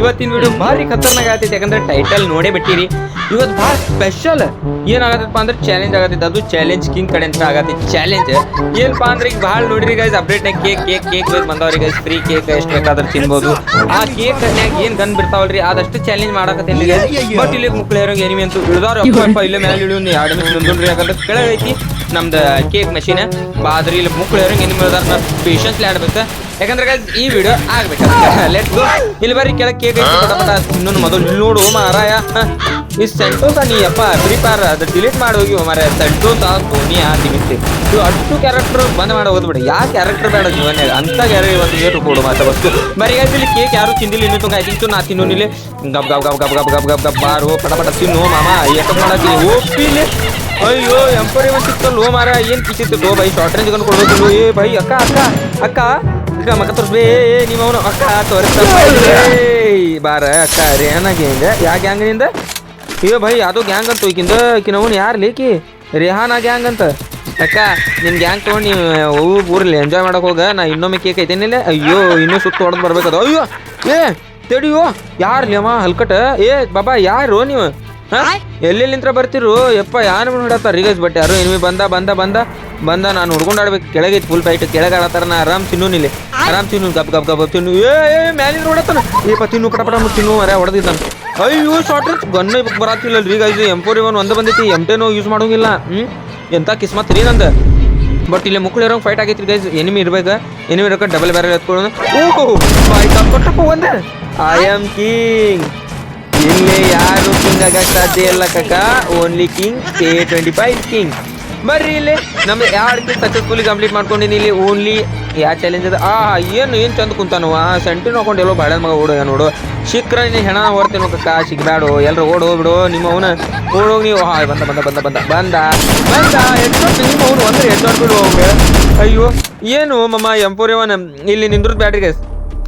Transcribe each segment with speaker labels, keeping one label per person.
Speaker 1: ಇವತ್ತಿನ ವಿಡಿಯೋ ಭಾರಿ ಖತರ್ನಾಗ ಆಗತೈತಿ ಯಾಕಂದ್ರೆ ಟೈಟಲ್ ನೋಡೇ ಬಿಟ್ಟಿರಿ. ಇವತ್ತು ಭಾಳ ಸ್ಪೆಷಲ್ ಏನಾಗತ್ತಪ್ಪ ಅಂದ್ರೆ ಚಾಲೆಂಜ್ ಆಗತ್ತೆ ಅದು ಚಾಲೆಂಜ್ ಕಿಂಗ್ ಕಡೆ ಅಂತ ಆಗತ್ತೆ. ಚಾಲೆಂಜ್ ಏನಪ್ಪ ಅಂದ್ರೆ ಈಗ ಭಾಳ ನೋಡಿರಿ guys update cake cake cake ಬಂದವ್ರಿ guys free cake ಎಷ್ಟು ಬೇಕಾದ್ರೂ ತಿನ್ಬೋದು. ಆ ಕೇಕ್ ಏನ್ ಗನ್ ಬಿಡ್ತಾವಲ್ರಿ? ಅದಷ್ಟು ಚಾಲೆಂಜ್ ಮಾಡಕತ್ತೇನ್ರಿ ಬಟ್ ಇಲ್ಲಿ ಮುಕ್ಳಿಯರಂಗೆ ಎನಿಮಿ ಅಂತೂ ಇಳ್ದಾರ ಅಪ್ಪ ಇಲ್ಲೇ ಮೇಲೆ ಇಳಿಯೋ ಎರಡು ನಿಮಿಷ ನಿಂದ್ರಿ ಯಾಕಂದ್ರೆ ಕೆಳಗೈತಿ ನಮ್ದು ಕೇಕ್ ಮಷೀನ್ ಬಾದ್ರಿ ಇಲ್ಲಿ ಮಕ್ಳು ಎನಿಮಿ ಇಳ್ದಾರ. ನಾ ಪೇಷನ್ಸ್ ಆಡ್ಬೇಕು. ಯಾಕಂದ್ರೆ ಈ ವಿಡಿಯೋ ಆಗ್ಬೇಕು ಲೆಟ್ಸ್ ಗೋ ಇಲ್ಲಿ ಬರ್ರಿ, ಕೆಳಗೆ ಕೇಕ್ ಐತಿ ಇನ್ನೊಂದು ಮೊದಲು ನೋಡು, ಮಾರಾಯ. ಈ ಸೆಂಟೋಸ ನೀ ಅಪ್ಪ ಫ್ರೀ ಫೈರ್ ಅದು ಡಿಲೀಟ್ ಮಾಡಿ ಹೋಗಿ ಮಾರ ಸೆಂಟೋಸ ಧೋನಿ ಆ ದಿಮಿತ್ರಿ. ಇವು ಅಷ್ಟು ಕ್ಯಾರೆಕ್ಟರ್ ಬಂದ್ ಮಾಡಿ, ಹೋಗ್ಬಿಡಿ. ಯಾ ಕ್ಯಾರೆಕ್ಟರ್ ಬೇಡ ಜೀವನ ಅಂತ ಕ್ಯಾರೆ ಇವತ್ತು ಏಟು ಕೊಡು ಮಾತ ವಸ್ತು ಬರೀ ಇಲ್ಲಿ ಕೇಕ್ ಯಾರು ತಿಂದಿಲ್ಲ, ಇನ್ನೂ ತುಂಬ ಆಯ್ತು ನಾ ತಿನ್ನು ಇಲ್ಲಿ ಗಬ್ ಗಬ್ ಗಬ್ ಗಬ್ ಗಬ್ ಗಬ್ ಗಬ್ ಗಬ್, ಬಾರು, ಪಟ ಪಟ ತಿನ್ನು, ಮಾಮ. ಯಾಕೆ ಮಾಡತ್ತಿ ಓಪಿಲಿ ಅಯ್ಯೋ ಎಂಪರಿ ಒಂದು ಸಿಕ್ತಲ್ಲ ಮಾರ ಏನ್ ಕಿಸಿತ್ತು go bye short range gun ಕೊಡ್ಬೇಕು ಏ, ಬೈ, ಅಕ್ಕ ಅಕ್ಕ ಅಕ್ಕ. ಅಕ್ಕ ಮಕ್ಕ ತೋರಿಸ್ಬೇ ನಿಮ್ಮ ಅವನು ಅಕ್ಕ ತೋರಿಸ ಬಾರ, ಅಕ್ಕ ರೇಹನ ಗ್ಯಾಂಗ್ ಯಾ ಗ್ಯಾಂಗ್ನಿಂದ ಅಯ್ಯೋ ಬೈ ಅದು ಗ್ಯಾಂಗ್ ಅಂತ ಹೋಗಿಂದ ಕಿನವನ್ ಯಾರು ಲೇಕಿ? ರೇಹಾನ ಗ್ಯಾಂಗ್ ಅಂತ. ಅಕ್ಕ, ನಿನ್ ಗ್ಯಾಂಗ್ ತಗೊಂಡು ನೀವು ಊರಲ್ಲಿ ಎಂಜಾಯ್ ಮಾಡಕ್ ಹೋಗ. ನಾ ಇನ್ನೊಮ್ಮೆ ಕೇಕ್ ಐತೇನಿಲ್ಲ ಅಯ್ಯೋ, ಇನ್ನೂ ಸುತ್ತ ಹೊಡೆದು ಬರ್ಬೇಕದು. ಅಯ್ಯೋ, ಏ, ತಡಿಯೋ ಯಾರು ಲೇಮ ಹಲ್ಕಟ. ಏ, ಬಾಬಾ, ಯಾರು ನೀವು? ಎಲ್ಲೆಲ್ಲಿಂತ್ರ ಬರ್ತಿರು? ಯಪ್ಪ ಯಾರು ನೋಡತ್ತ ಈಗ ಬಟ್ ಯಾರು ಎನಿಮಿ ಬಂದ ಬಂದ ಬಂದ ಬಂದ. ನಾನು ಹುಡ್ಕೊಂಡು ಆಡ್ಬೇಕು. ಕೆಳಗೈತಿ ಫುಲ್ ಫೈಟ್ ಕೆಳಗೆ ಆಡತ್ತಾರ ನಾ ಆರಾಮ್ ತಿನ್ನು ನಿಲ್ಲಿ ಆರಾಮ್ ತಿನ್ನು. ಗಬ್ ಗಪ್ ಗಪ್ ಗಪ್ ತಿನ್ನು. ಏ ಏ ಮ್ಯಾಲಿಂದ ಹೊಡತಾನ ಏಪ ತಿನ್ನು ಪಟ ಪಟ ತಿನ್ನು ಮರ ಹೊಡೆದಿದ್ದಾನ. ಅಯ್ಯೋ ಶಾರ್ಟ್ ಗನ್ನ ಬರಾತಿಲ್ಲ ಈಗ ಇದು ಎಂ ಫೋರ್ ಒನ್ ಒಂದು ಬಂದೈತಿ. ಎಂ ಟೆನ್ ಯೂಸ್ ಮಾಡೋಂಗಿಲ್ಲ. ಹ್ಮ್? ಎಂತ ಕಿಸ್ಮತ್ ರೀ ನಂದು. ಬಟ್ ಇಲ್ಲಿ ಮುಕ್ಳು ಇರೋ ಫೈಟ್ ಆಗೈತಿ ಗೈಸ್ ಎನಿಮಿ ಇರ್ಬೇಕು. ಎನಿಮಿ ಇರೋಕೆ ಡಬಲ್ ಬ್ಯಾರಲ್ ಎತ್ಕೊಳ್ಳೋಣ. ಓಹೋ ಫೈಟ್ ಕೊಟ್ಟಪ್ಪ ಒಂದೇ. ಐ ಆಮ್ ಕಿಂಗ್ ಇಲ್ಲಿ ಯಾರು ಕಿಂಗ್ ಆಗಕ್ಕೆ ಸಾಧ್ಯ ಇಲ್ಲ ಕಕ್ಕ only king K twenty five king ಬರ್ರಿ ಇಲ್ಲಿ. ನಮ್ಮ ಯಾರು ಸಕ್ಸಸ್ಫುಲಿ ಕಂಪ್ಲೀಟ್ ಮಾಡ್ಕೊಂಡಿನಿ ಇಲ್ಲಿ? ಓನ್ಲಿ ಯಾ ಚಾಲೆಂಜ್ ಅದ? ಆ, ಏನು ಏನು ಚಂದ ಕುಂತಾನು? ಆ ನೋಡ್ಕೊಂಡು ಎಲ್ಲೋ ಬಾಳೆ ಮಗ ಓಡೋ ನೋಡು. ಶಿಕ್ರ ನೀ ಹೆಣ ಓಡ್ತೇನೋ ಕಕ್ಕ ಸಿಗ್ಬ್ಯಾಡು. ಎಲ್ಲರೂ ಓಡ್ ಹೋಗ್ಬಿಡು. ನಿಮ್ಮ ಅವನ ಓಡೋಗಿ ನೀವು. ಹಾ ಬಂದ ಬಂದ ಬಂದ ಬಂದ. ಬಂದ. ಬಂದ. ಎಷ್ಟು ನಿಮ್ಮ ಅವನು ಅಂದ್ರೆ ಎಷ್ಟು ಬಿಡು ಅಯ್ಯೋ, ಏನು ಮಮ್ಮ ಎಂಪೋರಿಯವನ ಇಲ್ಲಿ ನಿಂದ್ರದ್ ಬ್ಯಾಡ್ರಿ ಗೈಸ್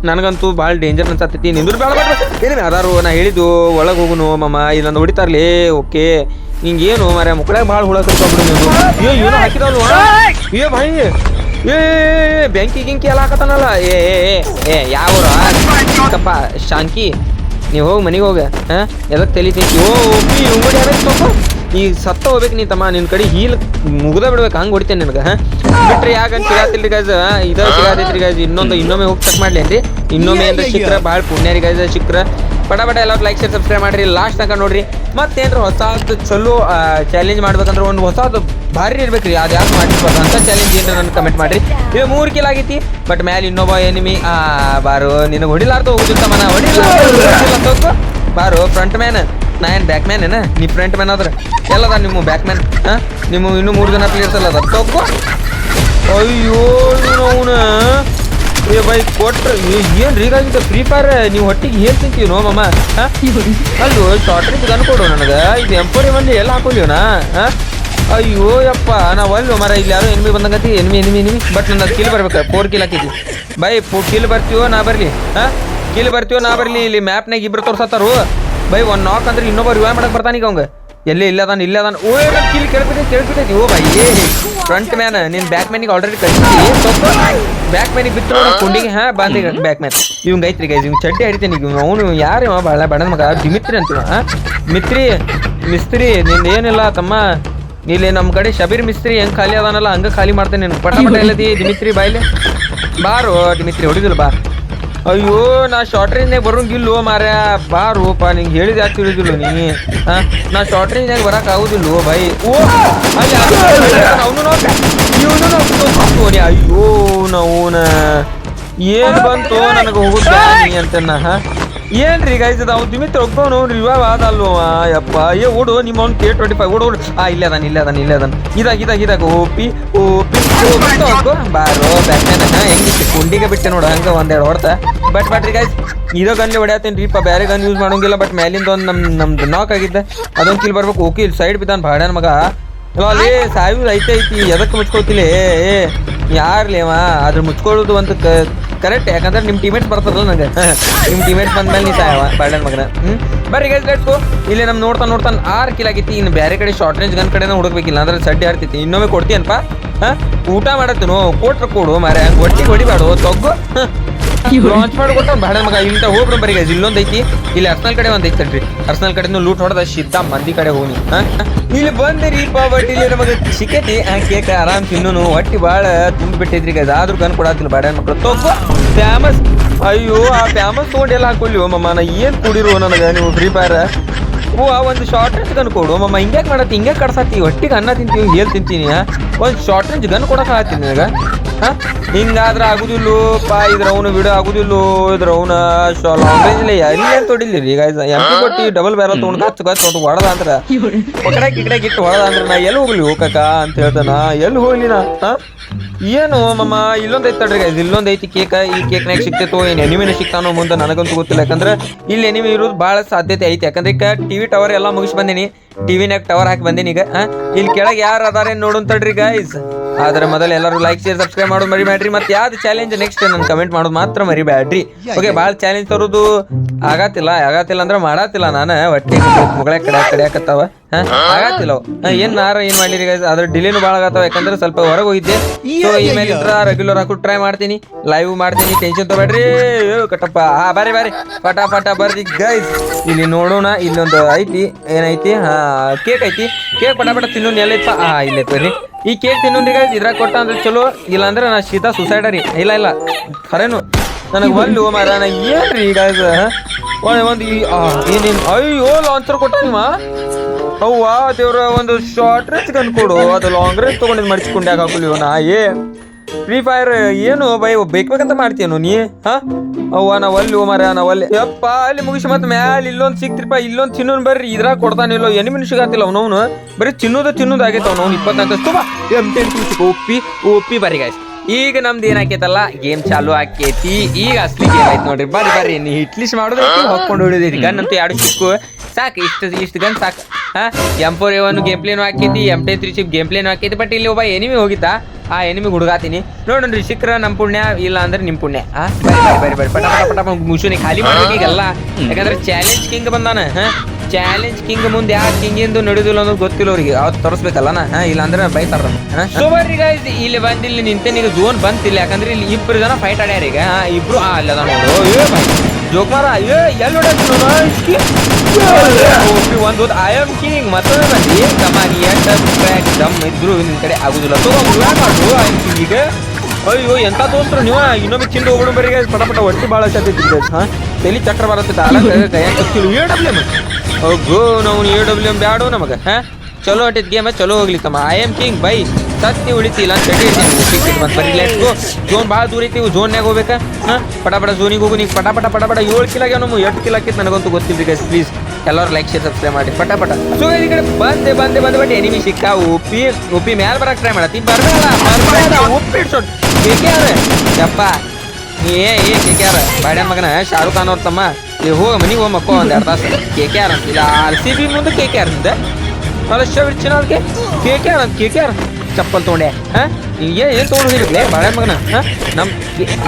Speaker 1: ನನಗಂತೂ ಭಾಳ ಡೇಂಜರ್ ಅನ್ಸತ್ತೈತಿ. ನಿಂದ್ರು ಬೇಡ ಏನೇ ಅದಾರು ನಾ ಹೇಳಿದ್ದು ಒಳಗೆ ಹೋಗುನು ಮಮ್ಮ ಇಲ್ಲೊಂದು ಹೊಡಿತಾರ್ಲಿ, ಓಕೆ. ಹಿಂಗೇನು ಮರ ಮುಕ್ಕಳಾಗ ಭಾಳ ಹುಳ ಕರ್ಕೊಂಡ್ಬಿಡು ನೀವು ಏ ಏನೋ ಹಾಕಿದವನು ಏ ಭಾಯಿ ಏ ಬ್ಯಾಂಕಿ ಗಿಂಕಿ ಎಲ್ಲ ಹಾಕತಾನಲ್ಲ ಏ ಏ ಏ ಏ, ಯಾವ ಕಪ್ಪ ಶಾಂಕಿ. ನೀವು ಹೋಗಿ ಮನೆಗೆ ಹೋಗ, ಹಾಂ? ಎದಕ್ಕೆ ತಲೆ ತಿಂತಿ? ಓ ಓಪಿ ಉಂಗುಡಿ ತಗೋ ಈಗ ಸತ್ತ ಹೋಗ್ಬೇಕು ನೀ ತಮ್ಮ ನಿನ್ ಕಡೆ ಹೀಲ್ ಮುಗ್ದ ಬಿಡ್ಬೇಕು ಹಂಗೆ ಹೊಡಿತೇನೆ ನಿನಗ ಬಿಟ್ರೆ ಯಾಕಂತ ಸಿಗಾತಿಲ್ರಿ ಗಾಯ್ಸ್ ಇದ ಸಿಗಾತೈತ್ರಿ ಗಾಯ್ಸ್ ಇನ್ನೊಂದು ಇನ್ನೊಮ್ಮೆ ಹೋಗಿ ಚೆಕ್ ಮಾಡ್ಲೇನ್ರಿ ಇನ್ನೊಮ್ಮೆ ಅಂದ್ರೆ ಸಿಕ್ಕ್ರ ಭಾಳ ಪುಣ್ಯರಿ ಗಾಯ್ಸ್ ಸಿಕ್ಕ್ರ ಪಟ ಪಟ ಎಲ್ಲ ಲೈಕ್ ಶೇರ್ ಸಬ್ಸ್ಕ್ರೈಬ್ ಮಾಡ್ರಿ. ಲಾಸ್ಟ್ ತನಕ ನೋಡ್ರಿ ಮತ್ತೇನ್ರ ಹೊಸದು ಚಲೋ ಚಾಲೆಂಜ್ ಮಾಡ್ಬೇಕಂದ್ರೆ ಒಂದು ಹೊಸದು ಭಾರಿ ಇರ್ಬೇಕ್ರಿ. ಅದು ಯಾಕೆ ಮಾಡಿಸ್ಬಾರ್ದು ಅಂತ ಚಾಲೆಂಜ್ ಏನ್ರ ನನ್ ಕಮೆಂಟ್ ಮಾಡ್ರಿ. ಇದು ಮೂರು ಕಿಲ್ ಆಗೈತಿ ಬಟ್ ಮ್ಯಾಲೆ ಇನ್ನೊಬ್ಬ ಎನಿಮಿ ಆ ಬಾರು ನಿನಗೆ ಹೊಡಿಲಾರ್ದು ಹೋಗುದಿಲ್ಲ ಮನ ಹೊಡಿಲ್ಲ ಬಾರು ಫ್ರಂಟ್ ಮ್ಯಾನ್ ನಾ ಏನು ಬ್ಯಾಕ್ ಮ್ಯಾನ್ ಏನ? ನೀ ಫ್ರಂಟ್ ಮ್ಯಾನ್ ಆದ್ರೆ. ಎಲ್ಲದ ನಿಮ್ಮ ಬ್ಯಾಕ್ ಮ್ಯಾನ್ ಹಾಂ? ನಿಮ್ಮ ಇನ್ನೂ ಮೂರು ಜನ ಪ್ಲೇಯರ್ಸ್ ಅಲ್ಲ ಅದ. ತಗೋ. ಅಯ್ಯೋ ಅವನ. ಏ ಬೈ ಕೊಟ್ರೆ. ಏನು ರೀಗಾಗಿದೆ ಫ್ರೀ ಫೈರ್ ನೀವು ಹೊಟ್ಟಿಗೆ ಏನು ತಿಂತೀವಿ ನೋ ಮಮ್ಮ ಹಾಂ? ಅಲ್ಲೋ ಶಾರ್ಟ್ ರೇಂಜ್ ಗನ್ ಕೊಡು ನನಗೆ. ಇದು ಎಂಪೋರಿ ಮಂದಿ ಎಲ್ಲ ಹಾಕೊಲಿಯೋನ? ಹಾಂ? ಅಯ್ಯೋ, ಯಪ್ಪ. ನಾವು ಅಲ್ಲೋ ಮರ, ಇಲ್ಲಿ ಯಾರೋ ಎನ್ಮಿ ಬಂದಂಗತಿ. ಎನ್ಮಿ ಎನ್ಮಿ ಎನ್ಮಿ ಬಟ್ ನನ್ನ ಕಿಲ್ ಬರ್ಬೇಕು. ಫೋರ್ ಕಿಲ್ ಹಾಕಿದ್ವಿ. ಬೈ ಫೋ ಕಿಲ್ ಬರ್ತೀವೋ ನಾ ಬರಲಿ. ಹಾಂ? ಕಿಲ್ ಬರ್ತೀವೋ ನಾ ಬರಲಿ. ಇಲ್ಲಿ ಮ್ಯಾಪ್ನಾಗ ಇಬ್ರು ತೋರ್ಸತ್ತಾರು. ಬೈ ಒನ್ ನಾಕ್ ಅಂದ್ರೆ ಇನ್ನೊಬ್ಬ ರಿವೈವ್ ಮಾಡಕ್ ಬರ್ತಾನೀಗ ಅವಂಗ. ಎಲ್ಲಿ, ಇಲ್ಲ ಅದಾನ ಇಲ್ಲ ಅದಾನ. ಓ ನನ್ನ ಕಿಲ್ ಕೇಳ್ಬಿಟ್ಟೆ ಕೇಳ್ಬಿಟ್ಟೈತಿ ಓ ಬೈ ಏ ಫ್ರಂಟ್ ಮ್ಯಾನ್ ನಿನ್ ಬ್ಯಾಕ್ ಮ್ಯಾನಿಗೆ ಆಲ್ರೆಡಿ ಕಳಿಸ್ತೀನಿ ಬ್ಯಾಕ್ ಮ್ಯಾನಿಗೆ ಬಿತ್ತು ಕುಂಡಿಗೆ. ಹಾ, ಬಂದಿ ಬ್ಯಾಕ್ ಮ್ಯಾನ್ ಇವಂಗ ಐತ್ರಿ ಗೈಸ್ ಇವ್ ಚಡ್ಡಿ ಹಿಡಿತೇನೆ ಈಗ ಅವನು ಯಾರು ಇವ? ಭಾಳ ಬಣ್ಣದ ಮಗ. ದಿಮಿತ್ರಿ ಅಂತೀವ ಹಾ? ಮಿತ್ರಿ, ಮಿಸ್ತ್ರಿ ನಿನ್ ಏನಿಲ್ಲ ತಮ್ಮ. ಇಲ್ಲಿ ನಮ್ಮ ಕಡೆ ಶಬೀರ್ ಮಿಸ್ತ್ರಿ ಹೆಂಗ್ ಖಾಲಿ ಅದಾನಲ್ಲ, ಹಂಗ ಖಾಲಿ ಮಾಡ್ತೇನೆ ನೀನು. ಪಟ ಪಟ ಇಲ್ಲದಿ ದಿಮಿತ್ರಿ ಬಾಯ್ಲಿ. ಬಾರೋ ದಿಮಿತ್ರಿ ಹೊಡಿದಿಲ್ಲ, ಬಾ. ಅಯ್ಯೋ, ನಾ ಶಾರ್ಟ್ ರೇಂಜ್ನಾಗ ಬರೋಂಗಿಲ್ಲೋ ಮಾರ್ಯ ಬಾ ರೂಪ, ನಿಂಗೆ ಹೇಳಿದ ಯಾಕೆ ತಿಳಿದಿಲ್ಲ ನೀ? ಹಾಂ? ನಾ ಶಾರ್ಟ್ ರೇಂಜ್ನಾಗ ಬರಕ್ ಆಗುದಿಲ್ಲೋ ಬೈ ಓ ಅವನು ಇವನು ಅಯ್ಯೋ, ನವನ. ಏನ್ ಬಂತು ನನಗೆ ಹೋಗುದ ನೀ ಅಂತ ಹಾ? ಏನ್ರಿ ಗೈಸ್ ಅದು ದಿಮಿತ್ರ ದಿಮಿತ್ ಒಬ್ಬವನು ರಿವೈವ್ ಆದಲ್ವ? ಯಪ್ಪ ಏ ಓಡು ನಿಮ್ಮ ಅವ್ನು ಕೆ ಟ್ವೆಂಟಿ ಫೈವ್ ಓಡು ಓಡು. ಆ ಇಲ್ಲ ಅದಾನ ಇಲ್ಲ ಅದಾನ ಇಲ್ಲ ಅದನ್ನ ಇದಾಗ ಇದಾಗ ಇದಾಗ. ಓಪಿ ಓಪಿ ಬಾರೋ ಬ್ಯಾಟ್ಮ್ಯಾನ್ ಹೆಂಗಿತ್ತು ಕುಂಡಿಗೆ ಬಿಟ್ಟೆ ನೋಡು ಹಂಗ ಒಂದೆರಡು ಹೊಡ್ತ. ಬಟ್ ಬಟ್ ರೀ ಗೈಸ್ ಇದೋ ಗನ್ಲಿ ಹೊಡ್ಯಾತೀನಿ ರೀಪ ಬೇರೆ ಗನ್ ಯೂಸ್ ಮಾಡೋಂಗಿಲ್ಲ ಬಟ್ ಮೇಲಿಂದ ಒಂದು ನಮ್ಮ ನಮ್ದು ನಾಕ್ ಆಗಿದ್ದೆ. ಅದೊಂದು ಕಿಲ್ ಬರ್ಬೇಕು. ಓಕೆ ಇಲ್ಲಿ ಸೈಡ್ ಬಿದ್ದಾನ ಭಾಡ್ಯಾನ ಮಗ. ಅಲ್ಲ ಸಾವಿರ ಐತೆ ಐತಿ. ಎದಕ್ಕೆ ಮುಚ್ಕೋತಿಲ್ಲ ಏ ಏ ಯಾರ್ಲೇವ ಅದ್ರ ಮುಚ್ಕೊಳ್ಳೋದು ಒಂದು ಕ ಕರೆಕ್ಟ್, ಯಾಕಂದ್ರೆ ನಿಮ್ ಟೀಮೇಟ್ಸ್ ಬರ್ತದ ನಂಗೆ. ನಿಮ್ ಟೀಮೇಟ್ಸ್ ಬಂದ್ಮೇಲೆ ಮೇಲೆ ಸಾಯವ ಬಾಳ್ಡನ್ ಮಗನ. ಹ್ಮ್? ಬರ್ರಿ ಗೈಸ್ ಲೆಟ್ಸ್ ಗೋ ಇಲ್ಲಿ ನಮ್ ನೋಡ್ತಾ ನೋಡ್ತಾ ಆರ್ ಕಿಲ್ ಆಗೈತಿ ಇನ್ನು ಬೇರೆ ಕಡೆ ಶಾರ್ಟ್ ರೇಂಜ್ ಗನ್ ಕಡೆನ ಹುಡುಕ್ಬೇಕಿಲ್ಲ, ಅಂದ್ರೆ ಸಡ್ಡಿ ಆಡ್ತಿತ್ತು. ಇನ್ನೊಮ್ಮೆ ಕೊಡ್ತೀಯನ್ಪ? ಹಾ? ಊಟ ಮಾಡತ್ತೇನು? ಕೊಟ್ರೆ ಕೊಡು ಮಾರೆ ಒಟ್ಟಿಗೆ ಹೊಡಿಬಾಡು, ತೊಗ್ಗು? ಲಾಂಚ್ ಮಾಡ್ಕೊಟ್ಟ ಬೇಡ ಮಗ, ಇಂತ ಹೋಗ್ರ ಬರೀ ಗೈಸ್ ಇಲ್ಲೊಂದ್ ಐತಿ, ಇಲ್ಲಿ ಅರ್ಸನಲ್ ಕಡೆ ಒಂದ್ ಐತಿ ತಡ್ರಿ ಅರ್ಸನಲ್ ಕಡೆನು ಲೂಟ್ ಹೊಡೆದ ಸಿದ್ಧ ಮಂದಿ ಕಡೆ ಹೋಗಿ ಇಲ್ಲಿ ಬಂದಿರಿಪ್ಪ ಬಟ್ ಇಲ್ಲಿ ನಮಗೆ ಆ ಕೇಕ್ ಆರಾಮ್ ತಿನ್ನೋನು. ಹೊಟ್ಟಿ ಬಾಳ ತುಂಬ ಬಿಟ್ಟಿದ್ರಿ ಗೈಸ್ ಆದ್ರೂ ಗನ್ ಕೊಡಾತಿಲ್ಲ ಬೇಡ ಮಕ್ಳು. ತೊಗೊ. ಫ್ಯಾಮಸ್ ಅಯ್ಯೋ, ಆ ಫ್ಯಾಮಸ್ ತಗೊಂಡೆಲ್ಲ ಹಾಕೊಳ್ಳಿ ಮಮ್ಮ ನಾ ಏನ್ ಕುಡಿರು ನನಗ? ನೀವು ಫ್ರೀ ಫೈರ್ ಓ ಒಂದು ಶಾರ್ಟ್ ರೇಂಜ್ ಗನ್ ಕೊಡು. ಮಮ್ಮ ಹಿಂಗ್ಯಾಕೆ ಮಾಡತ್ತಿ ಹಿಂಗೆ ಕಡ್ಸತ್ತಿ ಒಟ್ಟಿಗೆ ಅನ್ನ ತಿಂತೀವಿ ಹೇಳ್ ತಿಂತೀನಿ ಒಂದು ಶಾರ್ಟ್ ರೇಂಜ್ ಗನ್ ಕೊಡಕ್ಕೆ ಹಾಕ್ತೀನಿ ನಿನಗ ಹಾ ಹಿಂಗಾದ್ರೆ ಆಗುದಿಲ್ಲೋ, ಪಾ, ಇದ್ರ ಅವನು ವಿಡಿಯೋ ಆಗುದಿಲ್ಲೋ, ಇದ್ರ ಅವನ ಲಾಂಗ್ ರೇಂಜ್ ಇಲ್ಲ ಅಂತ ಹೊಡಿಲಿ ಈಗ ಎಂ ಕೊಟ್ಟಿ ಡಬಲ್ ಬ್ಯಾರಲ್ ತೊಗೊಂಡು ಕಚ್ಚು ಕಚ್ಚು ಹೊಟ್ಟು ಹೊಡೆದ ಅಂದ್ರೆ ಒಕಡೆ ಕಿಕಡೆ ಇಟ್ಟು ಹೊಡೆದ ಅಂದ್ರೆ ನಾ ಎಲ್ಲಿ ಹೋಗ್ಲಿ, ಹೋಗಕ್ಕ ಅಂತ ಹೇಳ್ತಾನ ಎಲ್ಲಿ ಹೋಗ್ಲಿ ನಾ ಏನು ಮಮ್ಮ ಇಲ್ಲೊಂದ್ ಐತೆ ತಡ್ರಿ ಗೈಸ್ ಇಲ್ಲೊಂದ್ ಐತಿ ಕೇಕ, ಈ ಕೇಕ್ನಾಗ ಸಿಕ್ತೈತೋ, ಏನು ಎನಿಮಿನ ಸಿಗ್ತಾನೋ ಮುಂದೆ ನನಗಂತೂ ಗೊತ್ತಿಲ್ಲ, ಯಾಕಂದ್ರೆ ಇಲ್ಲಿ ಎನಿಮಿ ಇರೋದು ಭಾಳ ಸಾಧ್ಯತೆ ಐತಿ. ಯಾಕಂದ್ರೆ ಈಗ ಟಿವಿ ಟವರ್ ಎಲ್ಲ ಮುಗಿಸ್ ಬಂದೀನಿ. ಟಿವಿನಾಗ ಟವರ್ ಹಾಕಿ ಬಂದೀನಿ ಈಗ ಇಲ್ಲಿ ಕೆಳಗೆ ಯಾರು ಅದಾರೇನು ನೋಡೋನ್ ತಡ್ರಿ ಗೈಸ್ ಆದ್ರೆ ಮೊದಲು ಎಲ್ಲರೂ ಲೈಕ್ ಶೇರ್ ಸಬ್ಸ್ಕ್ರೈಬ್ ಮಾಡೋದು ಮರಿಬೇಡ್ರಿ. ಮತ್ತೆ ಯಾವ್ದು ಚಾಲೆಂಜ್ ನೆಕ್ಸ್ಟ್ ನನ್ ಕಮೆಂಟ್ ಮಾಡೋದು ಮಾತ್ರ ಮರಿಬೇಡ್ರಿ. ಓಕೆ ಭಾಳ ಚಾಲೆಂಜ್ ತರೋದು ಆಗತ್ತಿಲ್ಲ ಆಗತ್ತಿಲ್ಲ ಅಂದ್ರೆ ಮಾಡತ್ತಿಲ್ಲ ನಾನು. ಒಟ್ಟಿಗೆ ಮುಗಳೇ ಕಡೆ ಕಡೆ ಹಾಕತ್ತಾವ ಆಗತ್ತಿಲ್ಲ. ಹಾ, ಏನ್ ನಾರ ಏನ್ ಮಾಡಿರಿ? ಅದ್ರ ಡಿಲೇನು ಭಾಳ ಆಗತ್ತಾವ ಯಾಕಂದ್ರೆ ಸ್ವಲ್ಪ ಹೊರಗೆ ಹೋಗಿದ್ದೆ. ರೆಗ್ಯುಲರ್ ಹಾಕು ಟ್ರೈ ಮಾಡ್ತೀನಿ ಲೈವ್ ಮಾಡ್ತೀನಿ ಟೆನ್ಷನ್ ತಗೋಬೇಡ್ರಿ. ಕಟ್ಟಪ್ಪ. ಹಾ ಬಾರಿ ಬಾರಿ. ಪಟ ಪಟ ಬರ್ದಿ ಗೈಸ್ ಇಲ್ಲಿ ನೋಡೋಣ ಇಲ್ಲೊಂದು ಐತಿ ಏನೈತಿ? ಹಾ ಕೇಕ್ ಐತಿ. ಕೇಕ್ ಪಟ ಪಟ ತಿನ್ನೋನ್ ಇತ್ತ ಹಾ ಬರ್ರಿ ಈ ಕೇಕ್ ಗೈಸ್ ಇದ್ರಾಗ ಕೊಟ್ಟ ಅಂದ್ರೆ ಚಲೋ ಇಲ್ಲ ಅಂದ್ರೆ ನಾ ಶೀತ ಸುಸೈಡ್ ರೀ. ಇಲ್ಲ ಇಲ್ಲ. ಖರೇನು? ನನಗೆ ಬಂದು ಮಾರ ನಾ ಏನ್ರಿ ಈಗ ಒಂದು ಒಂದು ಈ ಏನೇನ್ ಅಯ್ಯೋ ಲಾಂಚರ್ ಕೊಟ್ಟ ನಿಮ್ಮ ಅವ್ವಾ, ದೇವ್ರ ಒಂದು ಶಾರ್ಟ್ ರೇಂಜ್ ಗನ್ ಕೊಡು. ಅದು ಲಾಂಗ್ ರೇಂಜ್ ತಗೊಂಡಿದ್ ಮಡಿಸ್ಕೊಂಡು ಯಾಕೆ ನಾ ಏ ಫ್ರೀ ಫೈರ್ ಏನು ಬೈ ಬೇಕಂತ ಮಾಡ್ತೀಯನು ನೀ? ಹಾ? ಅವ್ವ ನಾವಲ್ಲಿ ಮರ ನಾವಲ್ಲಿ ಯಪ್ಪ, ಅಲ್ಲಿ ಮುಗಿಸಿ ಮತ್ತೆ ಮ್ಯಾಲ ಇಲ್ಲೊಂದ್ ಸಿಕ್ತಿರಪ್ಪ ಇಲ್ಲೊಂದ್ ತಿನ್ನೋನ್ ಬರ್ರಿ. ಇದ್ರಾಗ ಕೊಡ್ತಾನಿಲ್ಲೋ ಎನಿಮಿನ್ ಆಗ್ತಿಲ್ಲ ಅವನವನು ಬರೀ ತಿನ್ನೋದು ತಿನ್ನೋದು ಆಗೈತೆ ಅವ್ನವ್ನು ಇಪ್ಪತ್ನಾಲ್ಕು ತುಂಬ ಎಂ ಟೆನ್ ಒಪ್ಪಿ ಒಪ್ಪಿ ಬರೀ ಗಾಯ್ಸ್ ಈಗ ನಮ್ದು ಏನಾಕೈತಲ್ಲ ಗೇಮ್ ಚಾಲು ಆಕೈತಿ. ಈಗ ಅಸ್ಲಿ ಐತಿ ನೋಡ್ರಿ, ಬರ್ರಿ ಬರ್ರಿ. ನೀ ಇಟ್ಲಿಸ್ ಮಾಡಿದ್ರೆ ಹೊಕ್ಕೊಂಡು ಹೊಡಿದೈತಿ ಗನ್ ಅಂತೂ ಎರಡು ಸಿಕ್ಕು ಸಾಕು, ಇಷ್ಟು ಇಷ್ಟು ಗನ್ ಸಾಕು. ಹಾ? M four A one game plain ಹಾಕೈತಿ ಎಂ ಟೆ ತ್ರೀ ಚಿಪ್ ಗೇಮ್ ಪ್ಲೇನು ಹಾಕೈತಿ ಬಟ್ ಇಲ್ಲಿ ಒಬ್ಬ ಎನಿಮಿ ಹೋಗಿದ್ದ. ಆ ಎನಿಮಿಗೆ ಹುಡುಗಾತೀನಿ. ನೋಡ್ರಿ ಸಿಕ್ಕ್ರ ನಮ್ ಪುಣ್ಯ ಇಲ್ಲ ಅಂದ್ರೆ ನಿಮ್ ಪುಣ್ಯ. ಆ ಬರಿ ಬರಿ ಬರಿ ಬರಿ ಪಟ ಪಟ ಪಟ ಮುಸುನಿ ಖಾಲಿ ಮಾಡ್ಬೇಕು ಈಗೆಲ್ಲ. ಯಾಕಂದ್ರೆ ಚಾಲೆಂಜ್ ಕಿಂಗ್ ಬಂದಾನ ಹಾ? ಚಾಲೆಂಜ್ ಕಿಂಗ್ ಮುಂದೆ ಯಾವ ಕಿಂಗ್ ಎಂದು ನಡೆದಿಲ್ಲ ಅನ್ನೋದು ಗೊತ್ತಿಲ್ಲ ಅವ್ರಿಗೆ. ಅವ್ರು ತೋರಿಸ್ಬೇಕಲ್ಲ ನಾ ಹಾ ಇಲ್ಲ ಅಂದ್ರೆ ಬೈತಾರ ಸೊ ಬರ್ರಿ ಇಲ್ಲಿ ಬಂದು ಇಲ್ಲಿ ನಿಂತೇನೆ ಈಗ ಝೋನ್ ಬಂತಿಲ್ಲ ಯಾಕಂದ್ರೆ ಇಲ್ಲಿ ಇಬ್ರು ಜನ ಫೈಟ್ ಆಡ್ಯಾರ ಈಗ. ಇಬ್ರು ಆ ಅಲ್ಲದ ನೋಡು. ಜೋಕ್ಮಾರ ಏ ಎಲ್ಲಿ ನೋಡ ಒಂದು ಐ ಆಮ್ ಕಿಂಗ್ ಮತ್ತೊಮ್ಮೆ ಬಂದಿ ಕಮಾನಿ ಎಂಟ ದಮ್ ಇದ್ರು ನಿಮ್ ಕಡೆ ಆಗುದಿಲ್ಲ. ತಗೋ ಮಾಡು ಐ ಆಮ್ ಕಿಂಗ್ ಈಗ. ಅಯ್ಯೋ ಎಂತ ದೋಸ್ತರು ನೀವು? ಇನ್ನೊಮ್ಮೆ ಚಿಂದ ಹೋಗೋಣ ಬರೀ. ಪಟಪಟ ಪಟ ಪಟ ಒಟ್ಟಿ ಭಾಳ ಸತ್ತೈತಿ ಹಾ? ತಲಿ ಚಕ್ರ ಬರುತ್ತೆ ಡಬ್ಲ್ಯೂ ಎಂ ಹೋಗು ನಾವು ಎ ಡಬ್ಲ್ಯೂ ಎಂ ಬ್ಯಾಡು ನಮಗ ಹಾ? ಚಲೋ ಹೊಟ್ಟಿದ್ ಗೇಮ್ ಚಲೋ ಹೋಗ್ಲಿ ತಮ್ಮ. I'm king bye. ಸತ್ತಿ ಉಳಿತಿಲ್ಲ ಅಂತ ಸಿಕ್ಕಿತ್ತು ಮತ್ತೆ ಬರೀ ಲೆಟ್ಸ್ ಗೋ ಜೋನ್ ಭಾಳ ದೂರ ಐತಿ ಜೋನ್ಯಾಗ ಹೋಗ್ಬೇಕಾ? ಹಾ? ಪಟ ಪಟ ಝೋನಿಗೆ ಹೋಗು ನೀವು ಪಟ ಪಟ ಪಟ ಪಟ ಏಳು ಕಿಲಾಗೆ ನಮ್ಮ ಎಷ್ಟು ಕಿಲಾಕಿತ್ತು ನನಗಂತೂ ಗೊತ್ತಿಲ್ಲ ಗೈಸ್ ಪ್ಲೀಸ್ ಎಲ್ಲರೂ ಲೈಕ್ ಶೇರ್ ಸಬ್ಸ್ಕ್ರೈಬ್ ಮಾಡಿ. ಪಟ ಪಟ. ಸೊ ಈ ಕಡೆ ಬಂದೆ ಬಂದೆ ಬಂದೆ ಬಟ್ ಎನಿಮಿ ಸಿಕ್ಕ ಉಪ್ಪಿ ಉಪ್ಪಿ ಮೇಲೆ ಬರಕ್ಕೆ ಟ್ರೈ ಮಾಡತ್ತಿ. ಬರಬೇಡ ಬರ್ಬೇಡ ಉಪ್ಪಿ ಇಡ್ಸೋಡ್ ಆರ್ ಯಪ್ಪ ಏ ಏ ಕೆ ಕೆ ಆರ್ ಬಾಡ್ಯಾನ್ ಮಗನ, ಶಾರುಖ್ ಖಾನ್ ಅವ್ರ ತಮ್ಮ. ಏ ಹೋಗ ಮನೆಗೆ ಹೋಗಿ ಮಕ್ಕೋ ಒಂದು ಎರಡು ತಾಸು. ಕೆ ಕೆ ಆರ್ ಅಂತಿಲ್ಲ ಆರ್ ಸಿ ಬಿ ಮುಂದೆ ಕೆ ಕೆ ಆರ್ ಮುಂದೆ ಮಲೇಶ್ಯ ಬಿಡ್ಚಿನ ಅದಕ್ಕೆ ಕೆ ಕೆ ಆರ್ ಅಂತ. ಕೆ ಕೆ ಆರ್ ಚಪ್ಪಲ್ ತೊಗೊಂಡೆ, ಹಾಂ? ಏ, ಏನು ತೊಗೊಂಡು ಹೋಗಿರ್ಲಿ ಬಾಡ್ಯಾನ ಮಗನ, ಹಾಂ? ನಮ್ಮ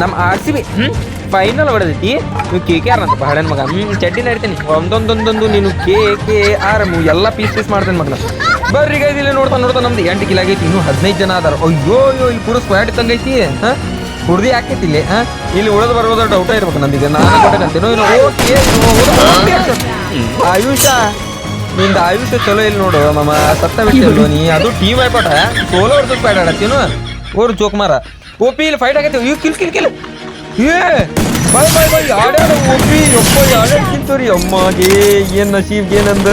Speaker 1: ನಮ್ಮ ಆರ್ ಸಿ ಬಿ ಹ್ಞೂ ಫೈನಲ್ ಹೊಡೆದೈತಿ. ನೀವು ಕೆ ಕೆ ಆರ್ ಅಂತ, ಬಾಡ್ಯಾನ್ ಮಗ ಹ್ಞೂ ಚಡ್ಡಿ ನಡಿತೀನಿ. ಒಂದೊಂದೊಂದೊಂದು ನೀನು ಕೆ ಕೆ ಆರ್ ಎಲ್ಲ ಪೀಸ್ ಪೀಸ್ ಮಾಡ್ತೇನೆ ಮಗನ. ಬರ್ರಿ ಗೈಸ್ ಇಲ್ಲಿ ನೋಡ್ತಾ ನೋಡ್ತಾ ನಮ್ದು ಎಂಟು ಕಿಲ ಆಗೈತಿ, ಇನ್ನೂ ಹದಿನೈದು ಜನ ಅದಾರ. ಅಯ್ಯೋ ಅಯ್ಯೋ ಈ ಪುರುಷ ಸ್ಕ್ವಾಡ್ ತಂಗೈತಿ, ಹಾ? ಹುಡ್ದಿ ಹಾಕೈತಿ ಇಲ್ಲಿ, ಹಾ? ಇಲ್ಲಿ ಉಳಿದು ಬರ್ಬೋದ ಡೌಟ ಇರ್ಬೇಕು ನಂದೀಗ. ನಾನು ಇಲ್ಲ ಓಕೆ ಆಯುಷ, ನಿಂದ ಆಯುಷ ಚಲೋ ಇಲ್ಲಿ ನೋಡು ಮಮ್ಮ ಸತ್ತ ಬಿಟ್ಟಿಲ್ವ ನೀ? ಅದು ಟೀಮ್ ಆಯ್ಪಟ ಸೋಲೋ ಅವ್ರದ್ದು ಫೈಟ್ ಆಡತ್ತೀನು ಓರ್ ಜೋಕ್ ಮಾರ. ಓಪಿ ಇಲ್ಲಿ ಫೈಟ್ ಆಗೈತಿ. ಅಯ್ಯೋ ಕಿಲ್ ಕಿಲ್ ಕಿಲ್ ಏ! ಬಾಯ್ ಬಾಯ್ ಬಾಯ್ ಆಡ್ಯಾಡ ನಸೀಬ್ ಏನಂದ?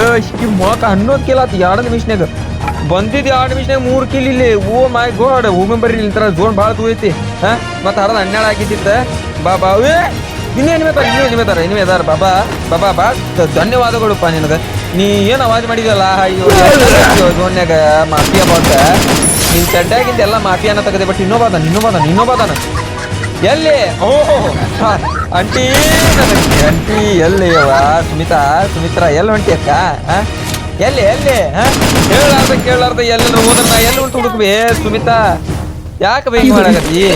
Speaker 1: ಬಂದಿದ್ದು ಎರಡು ಮೂರು ಓ ಮೈ ಗೋಡ್ ಹೋಗಿ ಬರ್ರಿ ಇಲ್ಲಿ ತರ ಝೋನ್ ಭಾಳ ಹನ್ನೆರಡು ಆಗಿದ್ದಿತ್ತ. ಬಾ ಬಾ, ಏ! ಇನ್ನೇ ಇನ್ನೇ ಇನ್ನೇ ಬಾಬಾ ಬಾಬಾ ಬಾ ಧನ್ಯವಾದಗಳು ಧನ್ಯವಾದಗಳಪ್ಪ ನಿನಗೆ. ನೀ ಏನು ಅವಾಜ್ ಮಾಡಿದಲ್ಲ ಝೋನ್ಯಾಗ ಮಾಫಿಯಾ ನೀನ್ ಚಡ್ಡಾಗಿಂದ ಎಲ್ಲ ಮಾಫಿಯಾನ ತೆಗದೆ ಬಟ್ ಇನ್ನೊಬ್ಬಾದಾನ ಇನ್ನೊಬ್ಬಾದಾನ ಇನ್ನೊಬ್ಬಾದಾನ ಎಲ್ಲಿ? ಓ ಅಂಟಿ ಅಂಟಿ ಎಲ್ಲಿ ಸುಮಿತಾ, ಸುಮಿತ್ರಾ, ಎಲ್ಲಿ ಹೊಂಟಿ ಅಕ್ಕ? ಎಲ್ಲಿ ಎಲ್ಲಿ? ಆ? ಹೇಳಾರ್ದ ಕೇಳಾರ್ದ ಎಲ್ಲರೂ ಹೋದ್ರ ಎಲ್ಲಿ ಉಂಟು ಹುಡುಕ್ಬಿ, ಸುಮಿತಾ? ಯಾಕೆ ಬೇಕು ಮಾಡಕತ್ತಿ?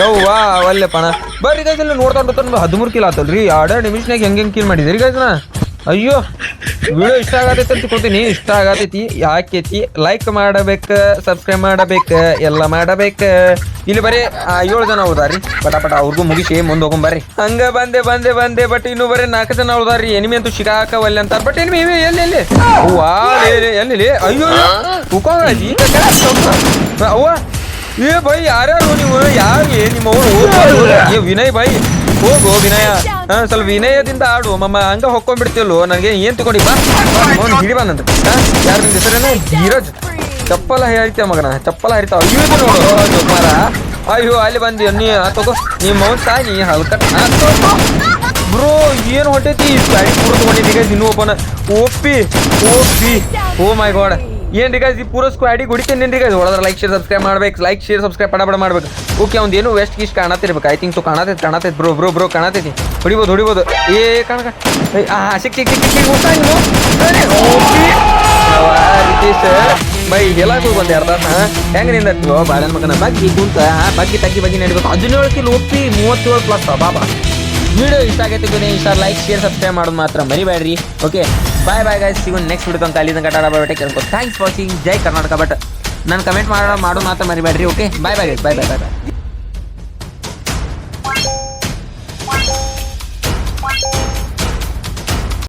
Speaker 1: ಯವ್ವಾ ಪಣ. ಬರ್ರಿ ಗೈಸ್ ನೋಡ್ತಾ ನೋಡ್ತಾ ಹದಿಮೂರು ಕಿಲೋ ಆತಲ್ರಿ. ಎರಡೆರಡು ನಿಮಿಷನಾಗ ಹೆಂಗೆ ಹೆಂಗೆ ಕಿಲ್ ಮಾಡಿದ್ರಿ ಗೈಸ್ನ ಅಯ್ಯೋ, ವಿಡಿಯೋ ಇಷ್ಟ ಆಗತೈತಿ ಅಂತ ಕೊಡ್ತೀನಿ ಇಷ್ಟ ಆಗತೈತಿ, ಯಾಕೈತಿ? ಲೈಕ್ ಮಾಡಬೇಕು ಸಬ್ಸ್ಕ್ರೈಬ್ ಮಾಡಬೇಕು, ಎಲ್ಲ ಮಾಡಬೇಕು. ಇಲ್ಲಿ ಬರೀ ಏಳು ಜನ ಹೋದಾರಿ ಪಟ ಪಟ, ಅವ್ರಿಗೂ ಮುಗಿಸಿ, ಮುಂದೆ ಹೋಗೊಂಬರ್ರಿ ಹಂಗ ಬಂದೆ ಬಂದೆ ಬಂದೆ ಬಟ್ ಇನ್ನು ಬರೀ ನಾಲ್ಕು ಜನ ಹೋದಾರಿ ಎನಿಮಿ ಅಂತೂ ಶಿಕಾಕ ಅಂತಾರೆ. ಬಟ್ ಎನಿಮಿ ಇವೆ ಎಲ್ಲಿ ಎಲ್ಲಿ? ಎಲ್ಲಿ ಅಯ್ಯೋ ಉಕೋಂಗಾಜಿ ಅವ್ವ, ಏ, ಬೈ, ಯಾರ್ಯಾರು ನೀವು? ಯಾರು ನಿಮ್ಮ ಅವ್ರು ವಿನಯ್, ಬೈ. ಹೋಗು ವಿನಯ. ಸ್ವಲ್ಪ ವಿನಯದಿಂದ ಆಡು. ಮಮ್ಮ, ಹಂಗ ಹೊಕ್ಕೊಂಡ್ಬಿಡ್ತಿಲ್ವೋ ನನಗೆ ಏನ್ ತಗೊಂಡಿ ಬಾ. ಅವ್ನು ಹಿಡಿ ಬಂದಂತ ಯಾರು ನಿಮ್ದು ಹೆಸರೇನು? ಧೀರಜ್. ಚಪ್ಪಲ ಹರಿತಾವ ಮಗನ. ಚಪ್ಪಲ ಹರಿತಾವ. ಇದು ನೋಡು. ಮಾರ ಅಯ್ಯೋ, ಅಲ್ಲಿ ಬಂದಿ ನೀ ತಗೋ. ನೀ ಮೌನ್ ತಾಯಿ ಹಲ್ಕ ಬ್ರೋ, ಏನು ಹೊಂಟೈತಿ? ಗಾಡಿ ಹೊಟ್ಟೈತಿ ಈಗ ಇನ್ನೂ ಒಬ್ಬನ. OP OP oh, my god. ಏನ್ ರೀ ಈ ಪೂರ ಸ್ಕ್ವಾಡಿ ಗುಡಿತೇನೆ ರೀ ಹೊಡೆದ್ರೆ ಲೈಕ್ ಶೇರ್ ಸಬ್ಸ್ಕ್ರೈಬ್ ಮಾಡ್ಬೇಕು. ಲೈಕ್ ಶೇರ್ ಸಬ್ಸ್ಕ್ರೈಬ್ ಪಡ ಪಡ ಮಾಡ್ಬೇಕು. ಓಕೆ ಅವ್ನು ಏನು ವೆಸ್ಟ್ ಗೀಸ್ಟ್ ಕಾಣತಿರ್ಬೇಕು ಐ ಥಿಂಕ್ ಸೊ ಕಾಣತೈತಿ ಕಾಣತೈತಿ ಬ್ರೋ ಬ್ರೋ ಬ್ರೋ ಕಾಣತೈತಿ ಹೊಡಿಬೋದು ಹೊಡಿಬೋದು. ಏ ಕಾಣ ಆ ಸಿಕ್ ಸಿಕ್ ಸಿಕ್ ಸಿಕ್ ಹೋಗ್ತಾ ನೀವು ಬೈ ಎಲ್ಲ ಬಂದೆ ಅರ್ಧ ಹೆಂಗ ನಿಂದ ಬಾಳನ್ ಮಗನ ಬಗ್ಗಿ ಕುಂತ ಹಾ, ಬಗ್ಗಿ ತಗ್ಗಿ ಬಗ್ಗಿ ನಡಿಬೇಕು. ಹದಿನೇಳು ಕಿಲೋ ಒಪ್ಪಿ ಮೂವತ್ತೇಳು ಪ್ಲಸ್ ಬಾಬಾ ವಿಡಿಯೋ ಇಷ್ಟ ಆಗೈತೆ ಇಷ್ಟ ಲೈಕ್ ಶೇರ್ ಸಬ್ಸ್ಕ್ರೈಬ್ ಮಾಡೋದು ಮಾತ್ರ ಮರಿಬೇಡ್ರಿ. ಓಕೆ ಬಾಯ್ ಬಾಯ್ ಗಾಯ್ಸ್ ಸಿಗೋಣ ನೆಕ್ಸ್ಟ್ ವಿಡಿಯೋ ಅಂತ ಅಲ್ಲಿ ತನಕ ಟಾಟಾ ಕೇಳ್ಕೊಂಡು ಕೇಳ್ಕೊ. ಥ್ಯಾಂಕ್ಸ್ ವಾಚಿಂಗ್ ಜೈ ಕರ್ನಾಟಕ ಬಟ್ ನಾನು ಕಮೆಂಟ್ ಮಾಡೋ ಮಾಡೋ ಮಾತ್ರ ಮರಿಬೇಡ್ರಿ ಓಕೆ ಬಾಯ್ ಬಾಯ್ ಬಾಯ್ ಬಾಯ್ ಬಾಯ್ ಬಾಯ್